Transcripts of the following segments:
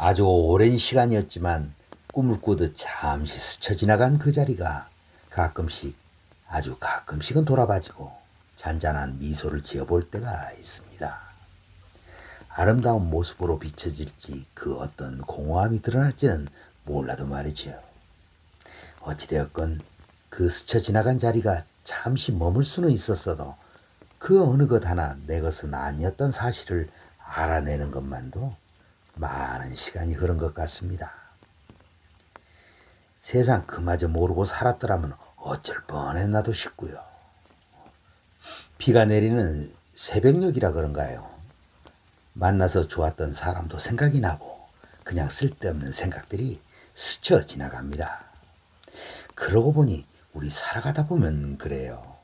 아주 오랜 시간이었지만 꿈을 꾸듯 잠시 스쳐 지나간 그 자리가 가끔씩 아주 가끔씩은 돌아봐지고 잔잔한 미소를 지어볼 때가 있습니다. 아름다운 모습으로 비춰질지 그 어떤 공허함이 드러날지는 몰라도 말이지요. 어찌되었건 그 스쳐 지나간 자리가 잠시 머물 수는 있었어도 그 어느 것 하나 내 것은 아니었던 사실을 알아내는 것만도 많은 시간이 흐른 것 같습니다. 세상 그마저 모르고 살았더라면 어쩔 뻔했나도 싶고요. 비가 내리는 새벽녘이라 그런가요? 만나서 좋았던 사람도 생각이 나고 그냥 쓸데없는 생각들이 스쳐 지나갑니다. 그러고 보니 우리 살아가다 보면 그래요.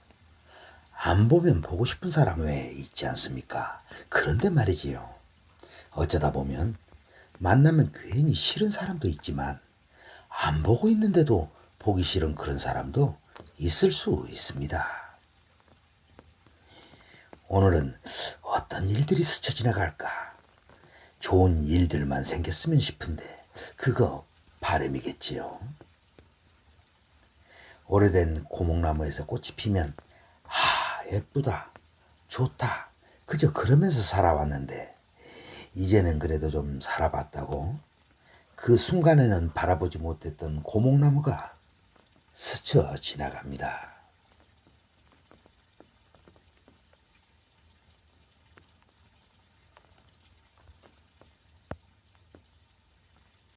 안 보면 보고 싶은 사람 왜 있지 않습니까? 그런데 말이지요. 어쩌다 보면 만나면 괜히 싫은 사람도 있지만 안 보고 있는데도 보기 싫은 그런 사람도 있을 수 있습니다. 오늘은 어떤 일들이 스쳐 지나갈까? 좋은 일들만 생겼으면 싶은데 그거 바람이겠지요. 오래된 고목나무에서 꽃이 피면 아 예쁘다 좋다 그저 그러면서 살아왔는데 이제는 그래도 좀 살아봤다고 그 순간에는 바라보지 못했던 고목나무가 스쳐 지나갑니다.